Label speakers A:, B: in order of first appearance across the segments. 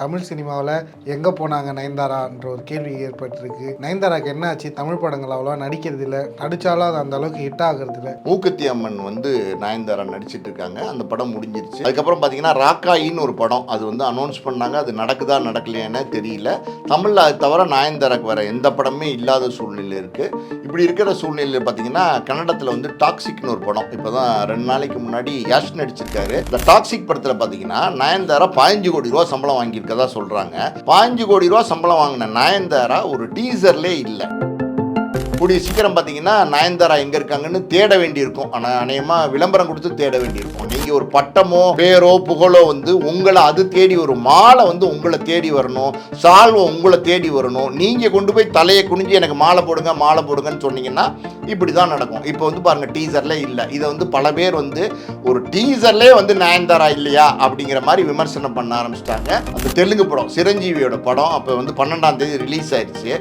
A: தமிழ் சினிமாவில் எங்கே போனாங்க நயன்தாரான்ற ஒரு கேள்வி ஏற்பட்டிருக்கு. நயன்தாராக்கு என்ன ஆச்சு? தமிழ் படங்கள் அவ்வளோவா நடிக்கிறது இல்லை நடித்தாலும் அது அந்த அளவுக்கு ஹிட் ஆகிறது இல்லை
B: மூக்குத்தி அம்மன் வந்து நயன்தாரா நடிச்சிட்டு இருக்காங்க. அந்த படம் முடிஞ்சிருச்சு. அதுக்கப்புறம் பார்த்தீங்கன்னா ராக்காயின்னு ஒரு படம் அது வந்து அனௌன்ஸ் பண்ணாங்க. அது நடக்குதா நடக்கலையானே தெரியல. தமிழில் அது தவிர நயன்தாராக்கு வேற எந்த படமே இல்லாத சூழ்நிலை இருக்குது இப்படி இருக்கிற சூழ்நிலையில் பார்த்தீங்கன்னா கன்னடத்தில் வந்து டாக்ஸிக்னு ஒரு படம். இப்போ தான் ரெண்டு நாளைக்கு முன்னாடி யாஷ் நடிச்சிருக்காரு. இந்த டாக்ஸிக் படத்தில் பார்த்தீங்கன்னா நயன்தாரா பதினஞ்சு கோடி ரூபா சம்பளம் இருக்கதா சொல்கிறாங்க பாஞ்சு கோடி ரூபா சம்பளம் வாங்கின நயன்தாரா ஒரு டீசர்லே இல்லை. கூடிய சீக்கிரம் பார்த்தீங்கன்னா நயன்தாரா எங்கே இருக்காங்கன்னு தேட வேண்டியிருக்கும். ஆனால் அநேகமாக விளம்பரம் கொடுத்து தேட வேண்டியிருக்கும். நீங்கள் ஒரு பட்டமோ பேரோ புகழோ வந்து உங்களை அது தேடி வரும். மாலை வந்து உங்களை தேடி வரணும். சால்வை உங்களை தேடி வரணும். நீங்கள் கொண்டு போய் தலையை குனிஞ்சு எனக்கு மாலை போடுங்க மாலை போடுங்கன்னு சொன்னீங்கன்னா இப்படி தான் நடக்கும். இப்போ வந்து பாருங்கள் டீசரில் இல்லை. இதை வந்து பல பேர் வந்து ஒரு டீசர்லே வந்து நயன்தாரா இல்லையா அப்படிங்கிற மாதிரி விமர்சனம் பண்ண ஆரம்பிச்சிட்டாங்க. அந்த தெலுங்கு படம் சிரஞ்சீவியோட படம் அப்போ வந்து பன்னெண்டாம் தேதி ரிலீஸ் ஆயிடுச்சு.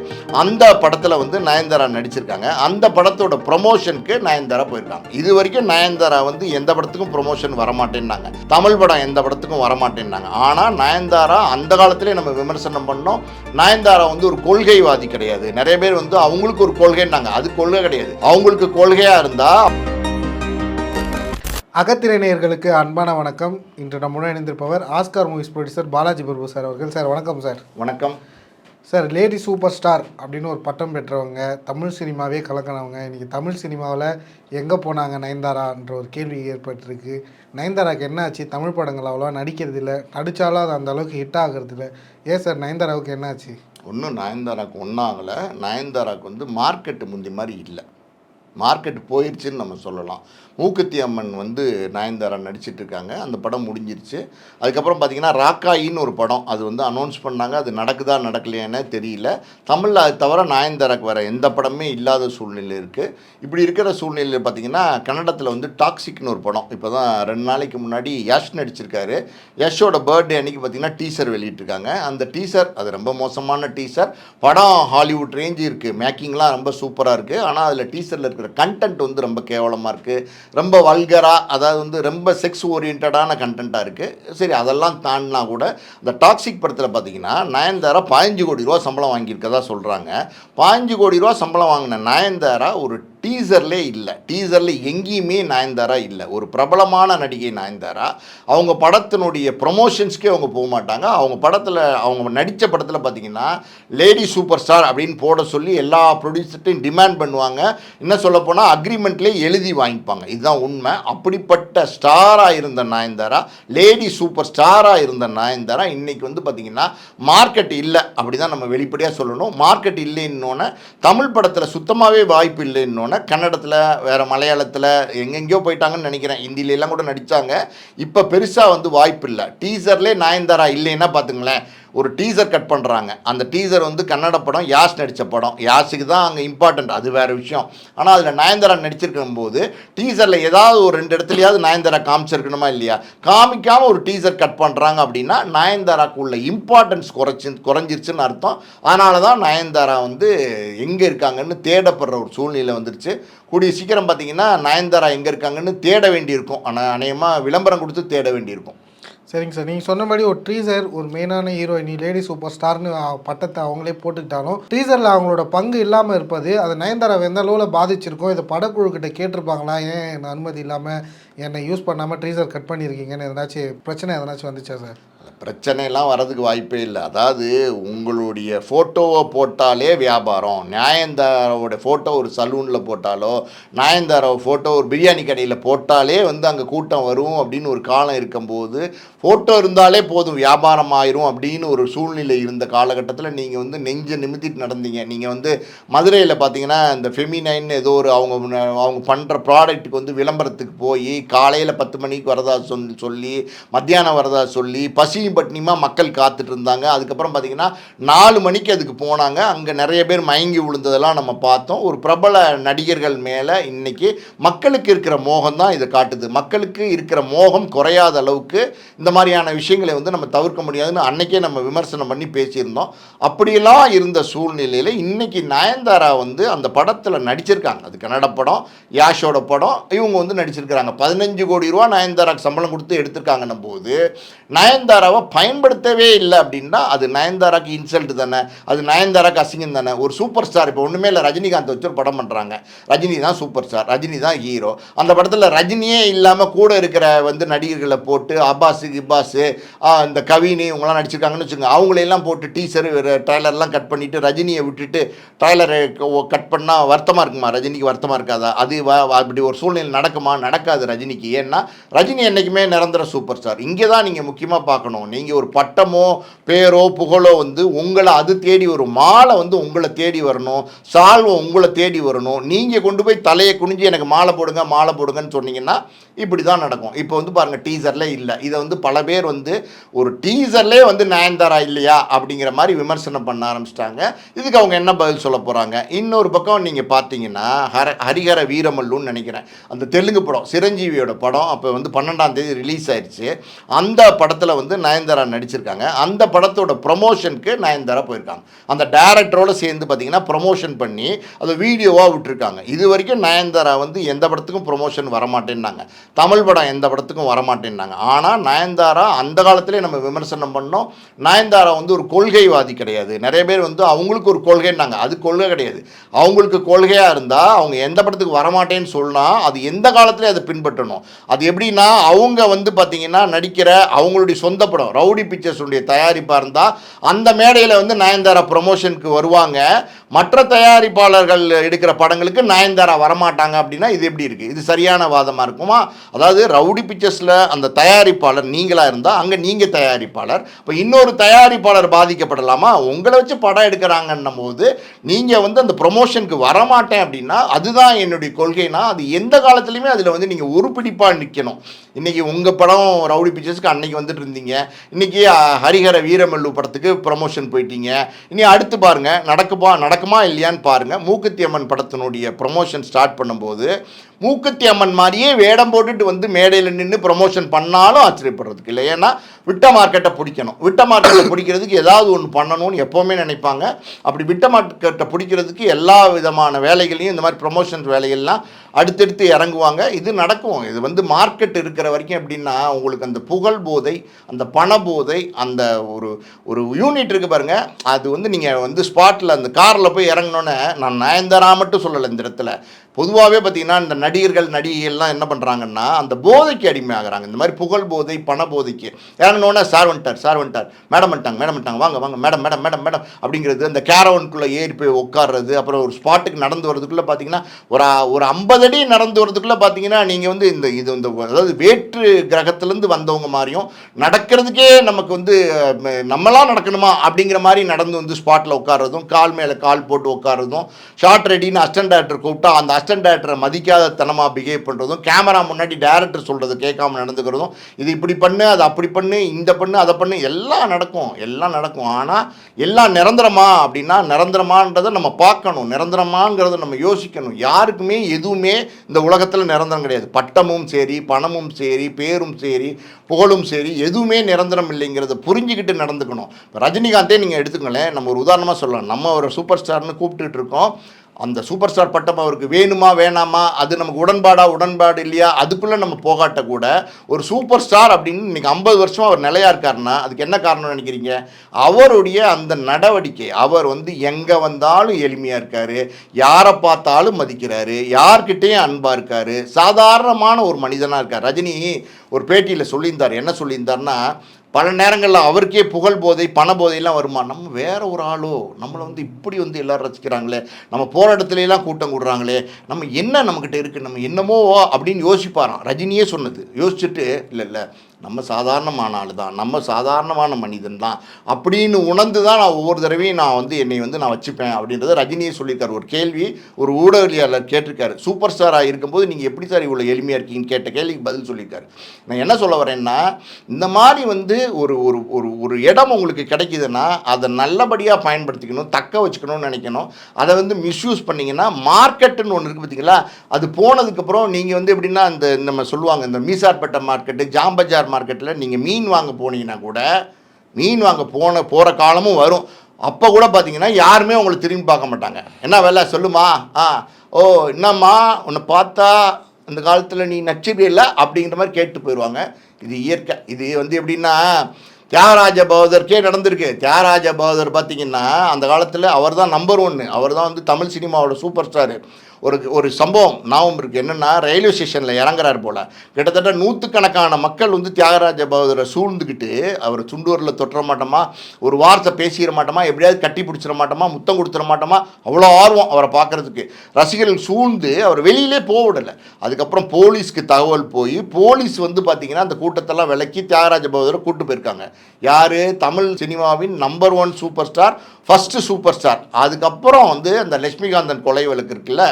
B: அந்த படத்தில் வந்து நயன்தாரா நடிச்சிருக்காங்க. அந்த படத்தோட ப்ரொமோஷனுக்கு நயன்தாரா போயிருக்காங்க. இது வரைக்கும் நயன்தாரா வந்து எந்த படத்துக்கும் ப்ரொமோஷன் வரமாட்டேன்னாங்க. தமிழ் படம் எந்த படத்துக்கும் வரமாட்டேன்னாங்க. ஆனால் நயன்தாரா அந்த காலத்திலே நம்ம விமர்சனம் பண்ணோம். நயன்தாரா வந்து ஒரு கொள்கைவாதி கிடையாது. நிறைய பேர் வந்து அவங்களுக்கு ஒரு கொள்கைன்னாங்க. அது கொள்கை கிடையாது. அவங்களுக்கு கொள்கையாக இருந்தால்
A: அகத்திரைநேயர்களுக்கு அன்பான வணக்கம். இன்று நம்முடன் இணைந்திருப்பவர் Oscar movies producer Balaji Prabhu sir அவர்கள். சார் வணக்கம் சார்.
B: வணக்கம்.
A: சார் லேடி சூப்பர் ஸ்டார் அப்படின்னு ஒரு பட்டம் பெற்றவங்க தமிழ் சினிமாவே கலக்கினவங்க இன்றைக்கி தமிழ் சினிமாவில் எங்கே போனாங்க நயன்தாரான்ற ஒரு கேள்வி ஏற்பட்டிருக்கு. நயன்தாராக்கு என்ன ஆச்சு? தமிழ் படங்கள் அவ்வளோவா நடிக்கிறது இல்லை. நடித்தாலும் அது அந்த அளவுக்கு ஹிட் ஆகிறது இல்லை. ஏன் சார் நயன்தாராவுக்கு என்ன ஆச்சு?
B: ஒன்றும் நயன்தாராவுக்கு ஒன்றாகலை நயன்தாராவுக்கு வந்து மார்க்கெட்டு முந்தி மாதிரி இல்லை. மார்க்கெட் போயிடுச்சுன்னு நம்ம சொல்லலாம். மூக்குத்தி அம்மன் வந்து நயன்தாரா நடிச்சிட்டு இருக்காங்க அந்த படம் முடிஞ்சிருச்சு. அதுக்கப்புறம் பார்த்தீங்கன்னா ராக்காயின்னு ஒரு படம். அது வந்து அனௌன்ஸ் பண்ணாங்க. அது நடக்குதா நடக்கலையானே தெரியல. தமிழில் அது தவிர நயன்தாராக்கு வேறு எந்த படமே இல்லாத சூழ்நிலை இருக்குது இப்படி இருக்கிற சூழ்நிலையில் பார்த்தீங்கன்னா கன்னடத்தில் வந்து டாக்ஸிக்னு ஒரு படம். இப்போ தான் ரெண்டு நாளைக்கு முன்னாடி யஷ் நடிச்சிருக்காரு. யஷோட பர்த்டே அன்னைக்கு பார்த்தீங்கன்னா டீசர் வெளியிட்டிருக்காங்க அந்த டீசர் அது ரொம்ப மோசமான டீசர். படம் ஹாலிவுட் ரேஞ்சு இருக்குது மேக்கிங்லாம் ரொம்ப சூப்பராக இருக்குது ஆனால் அதில் டீசரில் இருக்கிற கண்டென்ட் வந்து ரொம்ப கேவலமாக இருக்குது ரொம்ப வல்கராக அதாவது வந்து ரொம்ப செக்ஸ் ஓரியன்டான கண்டென்ட்டாக இருக்குது சரி அதெல்லாம் தாண்டினா கூட இந்த டாக்ஸிக் படத்தில் பார்த்தீங்கன்னா நயன்தாரா பதினஞ்சு கோடி ரூபா சம்பளம் வாங்கியிருக்கதா சொல்கிறாங்க பதினஞ்சு கோடி ரூபா சம்பளம் வாங்கின நயன்தாரா ஒரு டீசர்லே இல்லை. டீசரில் எங்கேயுமே நயன்தாரா இல்லை. ஒரு பிரபலமான நடிகை நயன்தாரா. அவங்க படத்தினுடைய ப்ரொமோஷன்ஸ்க்கே அவங்க போக மாட்டாங்க. அவங்க படத்தில் அவங்க நடித்த படத்தில் பார்த்தீங்கன்னா லேடி சூப்பர் ஸ்டார் அப்படின்னு போட சொல்லி எல்லா ப்ரொடியூசர்ட்டையும் டிமாண்ட் பண்ணுவாங்க. என்ன சொல்ல போனால் அக்ரிமெண்ட்லேயே எழுதி வாங்கிப்பாங்க. இதுதான் உண்மை. அப்படிப்பட்ட ஸ்டாராக இருந்த நயன்தாரா லேடி சூப்பர் ஸ்டாராக இருந்த நயன்தாரா இன்றைக்கி வந்து பார்த்தீங்கன்னா மார்க்கெட் இல்லை. அப்படி தான் நம்ம வெளிப்படையாக சொல்லணும். மார்க்கெட் இல்லைன்னொன்னே தமிழ் படத்தில் சுத்தமாகவே வாய்ப்பு இல்லைன்னொன்னே கன்னடத்தில் வேறு மலையாளத்தில் எங்கெங்கேயோ போயிட்டாங்கன்னு நினைக்கிறேன். ஹிந்திலெல்லாம் கூட நடித்தாங்க இப்போ பெருசாக வந்து வாய்ப்பு இல்லை டீசர்லேயே நயன்தாரா இல்லைன்னா பார்த்துங்களேன் ஒரு டீசர் கட் பண்ணுறாங்க அந்த டீசர் வந்து கன்னட படம் யாஸ் நடித்த படம். யாஸுக்கு தான் அங்கே இம்பார்ட்டண்ட் அது வேறு விஷயம். ஆனால் அதில் நயன்தாரா நடிச்சிருக்கும் போது டீசரில் ஏதாவது ஒரு ரெண்டு இடத்துலையாவது நயன்தாரா காமிச்சிருக்கணுமா இல்லையா? காமிக்காமல் ஒரு டீசர் கட் பண்ணுறாங்க அப்படின்னா நயன்தாராக்கு உள்ள இம்பார்ட்டன்ஸ் குறைச்சி குறைஞ்சிருச்சுன்னு அர்த்தம். அதனால தான் நயன்தாரா வந்து எங்கே இருக்காங்கன்னு தேடப்படுற ஒரு சூழ்நிலை வந்துருச்சு. கூடிய சீக்கிரம் பார்த்தீங்கன்னா நயன்தாரா எங்கே இருக்காங்கன்னு தேட வேண்டியிருக்கும். ஆனால் அநேகமாக விளம்பரம் கொடுத்து தேட வேண்டியிருக்கும்.
A: சரிங்க சார். நீங்கள் சொன்னபடி ஒரு ட்ரீசர் ஒரு மெயினான நீ லேடி சூப்பர் ஸ்டார்னு பட்டத்தை அவங்களே போட்டுக்கிட்டாலும் ட்ரீசரில் அவங்களோட பங்கு இல்லாமல் இருப்பது அது நயன்தாராவை எந்த அளவில் பாதிச்சிருக்கோம். இதை படக்குழுக்கிட்ட கேட்டிருப்பாங்களா? ஏன் என்ன அனுமதி இல்லாமல் என்னை யூஸ் பண்ணாமல் ட்ரீசர் கட் பண்ணியிருக்கீங்கன்னு எதனாச்சும் பிரச்சனை எதனாச்சும் வந்துச்சா சார்?
B: பிரச்சனைலாம் வர்றதுக்கு வாய்ப்பே இல்லை. அதாவது உங்களுடைய ஃபோட்டோவை போட்டாலே வியாபாரம். நியாயந்தாரோட ஃபோட்டோ ஒரு சலூனில் போட்டாலோ நியாயந்தாரோட ஃபோட்டோ ஒரு பிரியாணி கடையில் போட்டாலே வந்து அங்கே கூட்டம் வரும் அப்படின்னு ஒரு காலம் இருக்கும்போது ஃபோட்டோ இருந்தாலே போதும் வியாபாரம் ஆயிரும் அப்படின்னு ஒரு சூழ்நிலை இருந்த காலகட்டத்தில் நீங்கள் வந்து நெஞ்சை நிமித்திட்டு நடந்தீங்க. நீங்கள் வந்து மதுரையில் பார்த்தீங்கன்னா இந்த ஃபெமினைன் ஏதோ ஒரு அவங்க அவங்க பண்ணுற ப்ராடக்ட்டுக்கு வந்து விளம்பரத்துக்கு போய் காலையில் பத்து மணிக்கு வரதா சொல்லி சொல்லி மத்தியானம் வரதா சொல்லி பசியும் பட்டினியுமா மக்கள் காத்துட்டு இருந்தாங்க அதுக்கப்புறம் பார்த்தீங்கன்னா நாலு மணிக்கு அதுக்கு போனாங்க. அங்கே நிறைய பேர் மயங்கி விழுந்ததெல்லாம் நம்ம பார்த்தோம். ஒரு பிரபல நடிகர்கள் மேலே இன்னைக்கு மக்களுக்கு இருக்கிற மோகம் தான் இதை காட்டுது. மக்களுக்கு இருக்கிற மோகம் குறையாத அளவுக்கு இந்த மாதிரியான விஷயங்களை வந்து நம்ம தவிர்க்க முடியாதுன்னு அன்றைக்கே நம்ம விமர்சனம் பண்ணி பேசியிருந்தோம். அப்படியெல்லாம் இருந்த சூழ்நிலையில் இன்னைக்கு நயன்தாரா வந்து அந்த படத்தில் நடிச்சிருக்காங்க. அது கன்னட படம் யாஷோட படம் இவங்க வந்து நடிச்சிருக்கிறாங்க. பதினஞ்சு கோடி ரூபா நயன்தாராக்கு சம்பளம் கொடுத்து எடுத்திருக்காங்கன்னும் போது நயன்தாராவை அவன் பயன்படுத்தவே இல்லை அப்படின்னா அது நயன்தாராக்கு இன்சல்ட் தானே அது நயன்தாராக்கு அசிங்கம் தானே. ஒரு சூப்பர் ஸ்டார் இப்போ ஒன்றுமே இல்லை ரஜினிகாந்த் வச்சு ஒரு படம் பண்ணுறாங்க ரஜினி தான் சூப்பர் ஸ்டார் ரஜினி தான் ஹீரோ அந்த படத்தில் ரஜினியே இல்லாமல் கூட இருக்கிற வந்து நடிகர்களை போட்டு அப்பாஸு கிப்பாஸு இந்த கவினி இவங்களாம் நடிச்சிருக்காங்கன்னு வச்சுக்கோங்க. அவங்களையெல்லாம் போட்டு டீசர் ட்ரைலர்லாம் கட் பண்ணிவிட்டு ரஜினியை விட்டுட்டு ட்ரைலரை கட் பண்ணால் வருத்தமாக இருக்குமா? ரஜினிக்கு வருத்தமாக இருக்காதா? அது அப்படி ஒரு சூழ்நிலை நடக்குமா? நடக்காது ரஜினிக்கு. ஏன்னா ரஜினி என்றைக்குமே நிரந்தர சூப்பர் ஸ்டார் இங்கே தான் நீங்கள் முக்கியமாக பார்க்கணும். நீங்கள் ஒரு பட்டமோ பேரோ புகழோ வந்து உங்களை அது தேடி வரும். மாலை வந்து உங்களை தேடி வரணும். சால்வை உங்களை தேடி வரணும். நீங்கள் கொண்டு போய் தலையை குனிஞ்சு எனக்கு மாலை போடுங்க மாலை போடுங்கன்னு சொன்னீங்கன்னா இப்படி தான் நடக்கும். இப்போ வந்து பாருங்கள் டீசரில் இல்லை. இதை வந்து பல பேர் வந்து ஒரு டீசர்லே வந்து நயன்தாரா இல்லையா அப்படிங்கிற மாதிரி விமர்சனம் பண்ண ஆரம்பிச்சிட்டாங்க. இதுக்கு அவங்க என்ன பதில் சொல்ல போகிறாங்க இன்னொரு பக்கம் நீங்கள் பார்த்தீங்கன்னா ஹர ஹரிஹர வீரமல்லுன்னு நினைக்கிறேன். அந்த தெலுங்கு படம் சிரஞ்சீவியோட படம் அப்போ வந்து பன்னெண்டாம் தேதி ரிலீஸ் ஆயிடுச்சு அந்த படத்தில் வந்து நயன்தாரா நடிச்சிருக்காங்க. அந்த படத்தோட ப்ரொமோஷனுக்கு நயன்தாரா போயிருக்காங்க. அந்த டேரக்டரோடு சேர்ந்து பார்த்தீங்கன்னா ப்ரொமோஷன் பண்ணி அதை வீடியோவாக விட்டுருக்காங்க. இது வரைக்கும் நயன்தாரா வந்து எந்த படத்துக்கும் ப்ரொமோஷன் வரமாட்டேன்னாங்க. தமிழ் படம் எந்த படத்துக்கும் வரமாட்டேன்னாங்க. ஆனால் நயன்தாரா அந்த காலத்திலே நம்ம விமர்சனம் பண்ணோம். நயன்தாரா வந்து ஒரு கொள்கைவாதி கிடையாது. நிறைய பேர் வந்து அவங்களுக்கு ஒரு கொள்கைன்னாங்க. அது கொள்கை கிடையாது. அவங்களுக்கு கொள்கையாக இருந்தால் அவங்க எந்த படத்துக்கு வரமாட்டேன்னு சொன்னால் அது எந்த காலத்துலேயும் அதை பின்பற்றணும். அது எப்படின்னா அவங்க வந்து பார்த்தீங்கன்னா நடிக்கிற அவங்களுடைய சொந்த படம். ரவுடி பிக்சர்ஸுடைய தயாரிப்பாக இருந்தால் அந்த மேடையில் வந்து நயன்தாரா ப்ரொமோஷனுக்கு வருவாங்க. மற்ற தயாரிப்பாளர்கள் எடுக்கிற படங்களுக்கு நயன்தாரா வரமாட்டாங்க அப்படின்னா இது எப்படி இருக்குது இது சரியான வாதமாக இருக்குமா? அதாவது ரவுடி பிக்சர்ஸில் அந்த தயாரிப்பாளர் நீங்களாக இருந்தால் அங்கே நீங்கள் தயாரிப்பாளர். இப்போ இன்னொரு தயாரிப்பாளர் பாதிக்கப்படலாமா? உங்களை வச்சு படம் எடுக்கிறாங்கன்னும் போது நீங்கள் வந்து அந்த ப்ரொமோஷனுக்கு வரமாட்டேன் அப்படின்னா அதுதான் என்னுடைய கொள்கைனா அது எந்த காலத்துலையுமே அதில் வந்து நீங்கள் உருப்பிடிப்பாக நிற்கணும் இன்றைக்கி உங்கள் படம் ரவுடி பிக்சர்ஸ்க்கு அன்னைக்கு வந்துட்டு இருந்தீங்க. இன்றைக்கி ஹரிஹர வீரமல்லு படத்துக்கு ப்ரமோஷன் போயிட்டீங்க. இனி அடுத்து பாருங்கள் நடக்குமா நடக்குமா இல்லையான்னு பாருங்கள் மூக்குத்தி அம்மன் படத்தினுடைய ப்ரமோஷன் ஸ்டார்ட் பண்ணும்போது மூக்குத்தி அம்மன் மாதிரியே வேடம் போட்டுட்டு வந்து மேடையில் நின்று ப்ரமோஷன் பண்ணாலும் ஆச்சரியப்படுறதுக்கு இல்லை. ஏன்னா விட்ட மார்க்கெட்டை பிடிக்கணும். விட்ட மார்க்கெட்டை பிடிக்கிறதுக்கு ஏதாவது ஒன்று பண்ணணும்னு எப்போவுமே நினைப்பாங்க. அப்படி விட்ட மார்க்கெட்டை பிடிக்கிறதுக்கு எல்லா விதமான வேலைகளையும் இந்த மாதிரி ப்ரொமோஷன் வேலைகள்லாம் அடுத்தடுத்து இறங்குவாங்க. இது நடக்கும். இது வந்து மார்க்கெட் இருக்கிற வரைக்கும் எப்படின்னா உங்களுக்கு அந்த புகழ் போதை அந்த பண போதை அந்த ஒரு ஒரு யூனிட் இருக்குது பாருங்க. அது வந்து நீங்கள் வந்து ஸ்பாட்டில் அந்த காரில் போய் இறங்கினோன்னே நான் நயன்தாரா மட்டும் சொல்லலை இந்த இடத்துல. பொதுவாகவே பார்த்தீங்கன்னா இந்த நடிகர்கள் நடிகைகள்லாம் என்ன பண்ணுறாங்கன்னா அந்த போதைக்கு அடிமையாகிறாங்க. இந்த மாதிரி புகழ் போதை பண போதைக்கு. இறங்கினோன்னா சார் வந்துட்டார் சார் வந்துட்டார். மேடம் வந்துட்டாங்க மேடம் வந்துட்டாங்க. வாங்க வாங்க. Madam madam madam madam. அப்படிங்கிறது அந்த கேரவனுக்குள்ளே ஏறி போய் உட்கார்றது அப்புறம் ஒரு ஸ்பாட்டுக்கு நடந்து வரதுக்குள்ளே பார்த்தீங்கன்னா ஒரு ஒரு ஐம்பது அடி நடந்து வரதுக்குள்ளே பார்த்தீங்கன்னா நீங்கள் வந்து இந்த இது இந்த அதாவது வேற்று கிரகத்துலேருந்து வந்தவங்க மாதிரியும் நடக்கிறதுக்கே நமக்கு வந்து நம்மளாம் நடக்கணுமா அப்படிங்கிற மாதிரி நடந்து வந்து ஸ்பாட்டில் உட்கார்றதும் கால் மேலே கால் போட்டு உட்கார்றதும் ஷார்ட் ரெடின்னு அஸ்டன்ட் டேரக்டர் கூப்பிட்டா அந்த அசிஸ்டன்ட் டேரக்டரை மதிக்காத தனமாக பிஹேவ் பண்ணுறதும் கேமரா முன்னாடி டேரக்டர் சொல்கிறது கேட்காம நடந்துக்கிறதும் இது இப்படி பண்ணு அது அப்படி பண்ணு இந்த பண்ணு அதை பண்ணு எல்லாம் நடக்கும் எல்லாம் நடக்கும். ஆனால் எல்லாம் நிரந்தரமா அப்படின்னா நிரந்தரமான்றதை நம்ம பார்க்கணும் நிரந்தரமாங்கிறத நம்ம யோசிக்கணும். யாருக்குமே எதுவுமே இந்த உலகத்தில் நிரந்தரம் கிடையாது. பட்டமும் சரி பணமும் சரி பேரும் சரி புகழும் சரி எதுவுமே நிரந்தரம் இல்லைங்கிறத புரிஞ்சுக்கிட்டு நடந்துக்கணும். இப்போ ரஜினிகாந்தே நீங்கள் எடுத்துக்கங்களேன் நம்ம ஒரு உதாரணமாக சொல்லலாம். நம்ம ஒரு சூப்பர் ஸ்டார்னு கூப்பிட்டுட்டு இருக்கோம். அந்த சூப்பர் ஸ்டார் பட்டம் அவருக்கு வேணுமா வேணாமா அது நமக்கு உடன்பாடா உடன்பாடு இல்லையா அதுக்குள்ளே நம்ம போகாட்ட கூட ஒரு சூப்பர் ஸ்டார் அப்படின்னு இன்றைக்கி ஐம்பது வருஷமாக அவர் நிலையாக இருக்காருன்னா அதுக்கு என்ன காரணம் நினைக்கிறீங்க? அவருடைய அந்த நடவடிக்கை அவர் வந்து எங்கே வந்தாலும் எளிமையாக இருக்கார் யாரை பார்த்தாலும் மதிக்கிறாரு யார்கிட்டேயும் அன்பாக இருக்கார் சாதாரணமான ஒரு மனிதனாக இருக்கார். ரஜினி ஒரு பேட்டியில் சொல்லியிருந்தார். என்ன சொல்லியிருந்தாருன்னா பல நேரங்களில் அவருக்கே புகழ் போதை பண போதையெல்லாம் வருமா? நம்ம வேற ஒரு ஆளோ நம்மளை வந்து இப்படி வந்து எல்லாரும் ரசிக்கிறாங்களே நம்ம போகிற இடத்துலலாம் கூட்டம் கூடுறாங்களே நம்ம என்ன நம்மக்கிட்ட இருக்குது நம்ம என்னமோ அப்படின்னு யோசிப்பாராம். ரஜினியே சொன்னது. யோசிச்சுட்டு இல்லை இல்லை நம்ம சாதாரணமான ஆள் தான் நம்ம சாதாரணமான மனிதன் தான் அப்படின்னு உணர்ந்து தான் நான் ஒவ்வொரு தடவையும் நான் வந்து என்னை வந்து நான் வச்சுப்பேன் அப்படின்றத ரஜினியே சொல்லியிருக்காரு. ஒரு கேள்வி ஒரு ஊடகவியலாளர் கேட்டிருக்காரு. சூப்பர் ஸ்டாராக இருக்கும்போது நீங்கள் எப்படி சார் இவ்வளோ எளிமையாக இருக்கீங்கன்னு கேட்ட கேள்விக்கு பதில் சொல்லியிருக்காரு. நான் என்ன சொல்ல வரேன்னா இந்த மாதிரி வந்து ஒரு ஒரு ஒரு ஒரு இடம் உங்களுக்கு கிடைக்குதுன்னா அதை நல்லபடியாக பயன்படுத்திக்கணும் தக்க வச்சுக்கணும்னு நினைக்கணும். அதை வந்து மிஸ்யூஸ் பண்ணிங்கன்னா மார்க்கெட்டுன்னு ஒன்று இருக்குது பார்த்தீங்களா அது போனதுக்கப்புறம் நீங்கள் வந்து எப்படின்னா இந்த நம்ம சொல்லுவாங்க இந்த மீசார்பேட்டை மார்க்கெட்டு ஜாம்பஜார் மார்க்கெட்டில் நீங்கள் மீன் வாங்க போனீங்கன்னா கூட மீன் வாங்க போன போகிற காலமும் வரும். அப்போ கூட பார்த்தீங்கன்னா யாருமே உங்களை திரும்பி பார்க்க மாட்டாங்க. என்ன வேலை? சொல்லுமா? ஆ. ஓ என்னம்மா? உன்னை பார்த்தா அந்த காலத்தில் நீ இல்லை? அப்படிங்கிற மாதிரி கேட்டு போயிடுவாங்க இது இயற்கை. இது வந்து எப்படின்னா தியாகராஜ பகதருக்கே நடந்திருக்கு. தியாகராஜ பகதர் பார்த்தீங்கன்னா அந்த காலத்தில் அவர் தான் நம்பர் ஒன்று அவர் தான் வந்து தமிழ் சினிமாவோட சூப்பர் ஸ்டாரு ஒரு ஒரு சம்பவம் ஞாபகம் இருக்குது என்னென்னா ரயில்வே ஸ்டேஷனில் இறங்குறாரு போல். கிட்டத்தட்ட நூற்றுக்கணக்கான மக்கள் வந்து தியாகராஜ பகதரை சூழ்ந்துக்கிட்டு அவர் சுண்டூரில் தொட்டுற மாட்டோமா ஒரு வார்த்தை பேசிட மாட்டோமா எப்படியாவது கட்டி பிடிச்சிட மாட்டோமா முத்தம் கொடுத்துட மாட்டோமா அவ்வளோ ஆர்வம் அவரை பார்க்குறதுக்கு. ரசிகர்கள் சூழ்ந்து அவர் வெளியிலே போகவிடலை அதுக்கப்புறம் போலீஸ்க்கு தகவல் போய் போலீஸ் வந்து பார்த்திங்கன்னா அந்த கூட்டத்தெல்லாம் விலக்கி தியாகராஜ பகதரை கூட்டு போயிருக்காங்க. யார்? தமிழ் சினிமாவின் number one super star first super star அதுக்கப்புறம் வந்து அந்த லட்சுமிகாந்தன் கொலை வழக்கு இருக்குல்ல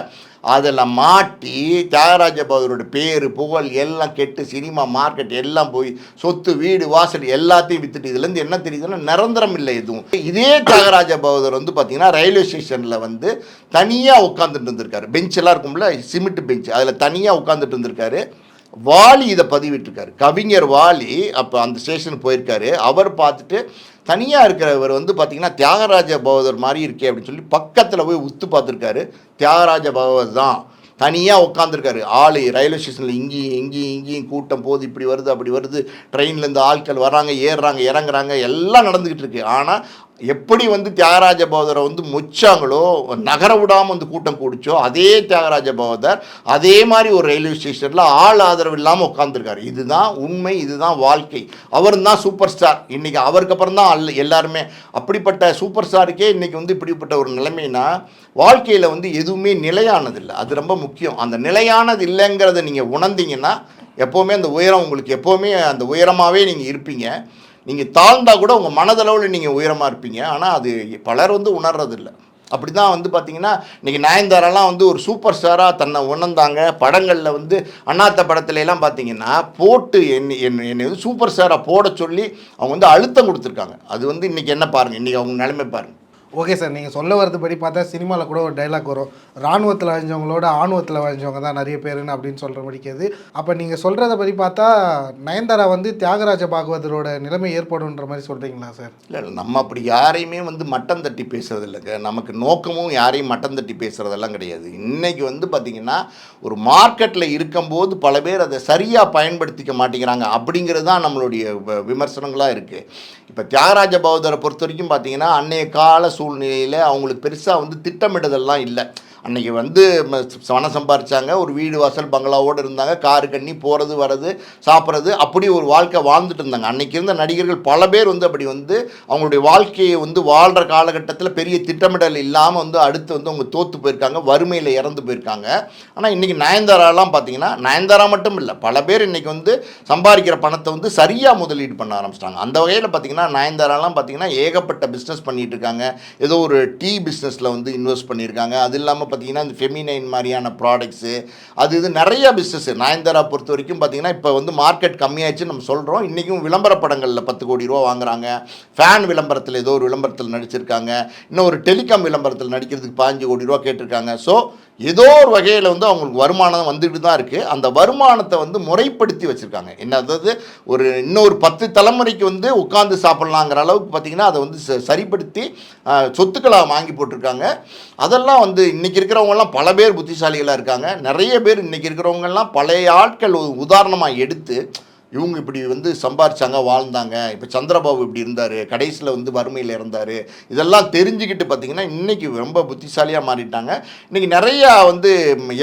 B: அதில் மாட்டி தியாகராஜ பகதூரோட பேர் புகழ் எல்லாம் கெட்டு சினிமா மார்க்கெட் எல்லாம் போய் சொத்து வீடு வாசல் எல்லாத்தையும் வித்துட்டு இதுலேருந்து என்ன தெரியுதுன்னா நிரந்தரம் இல்லை எதுவும். இதே தியாகராஜ பகதூர் வந்து பார்த்தீங்கன்னா ரயில்வே ஸ்டேஷனில் வந்து தனியாக உட்காந்துட்டு இருந்திருக்காரு. பெஞ்செல்லாம் இருக்கும்ல சிமெண்ட் பெஞ்ச் அதில் தனியாக உட்காந்துட்டு இருந்திருக்காரு. வாலி இதை பதிவிட்டிருக்காரு. கவிஞர் வாலி அப்போ அந்த ஸ்டேஷனுக்கு போயிருக்காரு. அவர் பார்த்துட்டு தனியாக இருக்கிறவர் வந்து பார்த்திங்கன்னா தியாகராஜ பகவதர் மாதிரி இருக்கே அப்படின்னு சொல்லி பக்கத்தில் போய் உத்து பார்த்துருக்காரு. தியாகராஜ பகவதர் தான். தனியாக உட்காந்துருக்காரு ஆள் ரயில்வே ஸ்டேஷனில் இங்கேயும் இங்கேயும் இங்கேயும் கூட்டம் போது இப்படி வருது அப்படி வருது. ட்ரெயின்லேருந்து ஆட்கள் வராங்க ஏறுறாங்க இறங்குறாங்க எல்லாம் நடந்துக்கிட்டு இருக்கு. ஆனால் எப்படி வந்து தியாகராஜ பகவதரை வந்து முச்சாங்களோ நகர விடாமல் வந்து கூட்டம் கூடிச்சோ அதே தியாகராஜ பகவதர் அதே மாதிரி ஒரு ரயில்வே ஸ்டேஷனில் ஆள் ஆதரவு இல்லாமல் உட்காந்துருக்காரு இதுதான் உண்மை இதுதான் வாழ்க்கை. அவர் தான் சூப்பர் ஸ்டார். இன்றைக்கி அவருக்கு அப்புறம் தான் அல்ல எல்லாருமே அப்படிப்பட்ட சூப்பர் ஸ்டாருக்கே இன்றைக்கி வந்து இப்படிப்பட்ட ஒரு நிலைமைனா வாழ்க்கையில் வந்து எதுவுமே நிலையானதில்லை. அது ரொம்ப முக்கியம். அந்த நிலையானது இல்லைங்கிறத நீங்கள் உணர்ந்தீங்கன்னா எப்போவுமே அந்த உயரம் உங்களுக்கு எப்போவுமே அந்த உயரமாகவே நீங்கள் இருப்பீங்க. நீங்கள் தாழ்ந்தால் கூட உங்கள் மனதளவில் நீங்கள் உயரமாக இருப்பீங்க. ஆனால் அது பலர் வந்து உணர்றதில்ல. அப்படி தான் வந்து பார்த்தீங்கன்னா இன்றைக்கி நயன்தாராலாம் வந்து ஒரு சூப்பர் ஸ்டாராக தன்னை உணர்ந்தாங்க. படங்களில் வந்து அண்ணாத்த படத்துலலாம் பார்த்தீங்கன்னா போட்டு என்னை என்னை என்னை வந்து சூப்பர் ஸ்டாராக போட சொல்லி அவங்க வந்து அழுத்தம் கொடுத்துருக்காங்க. அது வந்து இன்றைக்கி என்ன பாருங்கள் இன்றைக்கி அவங்க நிலைமை பாருங்கள்
A: ஓகே சார் நீங்கள் சொல்ல வரதுபடி பார்த்தா சினிமாவில் கூட ஒரு டைலாக் வரும். ராணுவத்தில் வழிஞ்சவங்களோட ஆணுவத்தில் வழிஞ்சவங்க தான் நிறைய பேருன்னு அப்படின்னு சொல்கிற முடிக்கிறது அப்போ நீங்கள் சொல்கிறத படி பார்த்தா நயன்தாரா வந்து தியாகராஜ பாகவதரோட நிலைமை ஏற்படும்ன்ற மாதிரி சொல்கிறீங்களா சார்?
B: இல்லை நம்ம அப்படி யாரையுமே வந்து மட்டம் தட்டி பேசுறது இல்லைங்க நமக்கு நோக்கமும் யாரையும் மட்டம் தட்டி பேசுகிறதெல்லாம் கிடையாது. இன்னைக்கு வந்து பார்த்திங்கன்னா ஒரு மார்க்கெட்டில் இருக்கும்போது பல பேர் அதை சரியாக பயன்படுத்திக்க மாட்டேங்கிறாங்க அப்படிங்கிறது தான் நம்மளுடைய விமர்சனங்களாக இருக்குது இப்போ தியாகராஜ பாகவதரை பொறுத்த வரைக்கும் பார்த்தீங்கன்னா அன்னைய கால சூழ்நிலையில் அவங்களுக்கு பெருசாக வந்து திட்டமிடுதல்லாம் இல்லை. அன்னைக்கு வந்து பணம் சம்பாரித்தாங்க ஒரு வீடு வாசல் பங்களாவோடு இருந்தாங்க. காரு கண்ணி போகிறது வர்றது சாப்பிட்றது அப்படி ஒரு வாழ்க்கை வாழ்ந்துட்டு இருந்தாங்க. அன்றைக்கி இருந்த நடிகர்கள் பல பேர் வந்து அப்படி வந்து அவங்களுடைய வாழ்க்கையை வந்து வாழ்கிற காலகட்டத்தில் பெரிய திட்டமிடல் இல்லாமல் வந்து அடுத்து வந்து அவங்க தோற்று போயிருக்காங்க. வறுமையில் இறந்து போயிருக்காங்க. ஆனால் இன்றைக்கி நயன்தாராலாம் பார்த்தீங்கன்னா நயன்தாரா மட்டும் இல்லை பல பேர் இன்றைக்கி வந்து சம்பாதிக்கிற பணத்தை வந்து சரியாக முதலீடு பண்ண ஆரம்பிச்சிட்டாங்க. அந்த வகையில் பார்த்தீங்கன்னா நயன்தாராலாம் பார்த்தீங்கன்னா ஏகப்பட்ட பிஸ்னஸ் பண்ணிகிட்டு இருக்காங்க. ஏதோ ஒரு டீ பிஸ்னஸில் வந்து இன்வெஸ்ட் பண்ணியிருக்காங்க. அது இல்லாமல் பார்த்தீங்கன்னா இந்த ஃபெமினைன் மாதிரியான ப்ராடக்ட்ஸு அது இது நிறைய பிஸ்னஸ்ஸு நயன்தாரா பொறுத்த வரைக்கும் பார்த்தீங்கன்னா இப்போ வந்து மார்க்கெட் கம்மியாச்சுன்னு நம்ம சொல்கிறோம் இன்றைக்கும் விளம்பர படங்களில் பத்து கோடி ரூபா வாங்குறாங்க. ஃபேன் விளம்பரத்தில் ஏதோ ஒரு விளம்பரத்தில் நடிச்சிருக்காங்க. இன்னும் ஒரு டெலிகாம் விளம்பரத்தில் நடிக்கிறதுக்கு பாஞ்சு கோடி ரூபா கேட்டிருக்காங்க. ஸோ ஏதோ ஒரு வகையில் வந்து அவங்களுக்கு வருமானம் வந்துட்டு தான் இருக்குது அந்த வருமானத்தை வந்து முறைப்படுத்தி வச்சுருக்காங்க. என்ன அதாவது ஒரு இன்னொரு பத்து தலைமுறைக்கு வந்து உட்காந்து சாப்பிட்லாங்கிற அளவுக்கு பார்த்திங்கன்னா அதை வந்து ச- சரிப்படுத்தி சொத்துக்களாக வாங்கி போட்டிருக்காங்க. அதெல்லாம் வந்து இன்றைக்கி இருக்கிறவங்கலாம் பல பேர் புத்திசாலிகளாக இருக்காங்க. நிறைய பேர் இன்றைக்கி இருக்கிறவங்கெல்லாம் பழைய ஆட்கள் உதாரணமாக எடுத்து இவங்க இப்படி வந்து சம்பாரிச்சாங்க வாழ்ந்தாங்க. இப்போ சந்திரபாபு இப்படி இருந்தார் கடைசியில் வந்து வறுமையில் இருந்தார் இதெல்லாம் தெரிஞ்சுக்கிட்டு பார்த்தீங்கன்னா இன்றைக்கி ரொம்ப புத்திசாலியாக மாறிட்டாங்க. இன்றைக்கி நிறையா வந்து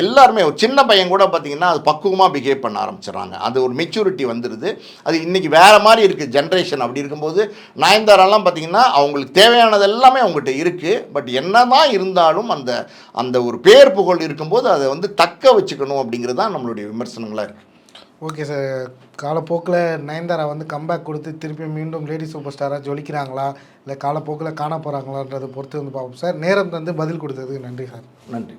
B: எல்லாருமே ஒரு சின்ன பையன் கூட பார்த்தீங்கன்னா அது பக்குவமாக பிஹேவ் பண்ண ஆரம்பிச்சிடுறாங்க. அது ஒரு மெச்சூரிட்டி வந்துடுது அது இன்றைக்கி வேறு மாதிரி இருக்குது ஜென்ரேஷன் அப்படி இருக்கும்போது நயன்தாராலாம் பார்த்திங்கன்னா அவங்களுக்கு தேவையானது எல்லாமே அவங்ககிட்ட இருக்குது பட் என்ன தான் இருந்தாலும் அந்த அந்த ஒரு பேர் புகழ் இருக்கும்போது அதை வந்து தக்க வச்சுக்கணும் அப்படிங்கிறது தான் நம்மளுடைய விமர்சனங்களாக இருக்குது
A: ஓகே சார். காலப்போக்கில் நயன்தாரா வந்து கம்பேக் கொடுத்து திருப்பி மீண்டும் லேடி சூப்பர் ஸ்டாராக ஜொலிக்கிறாங்களா? இல்லை காலப்போக்கில் காண போகிறாங்களான்றதை பொறுத்து வந்து பார்ப்போம். சார் நேரம் தந்து பதில் கொடுத்ததுக்கு நன்றி சார்.
B: நன்றி.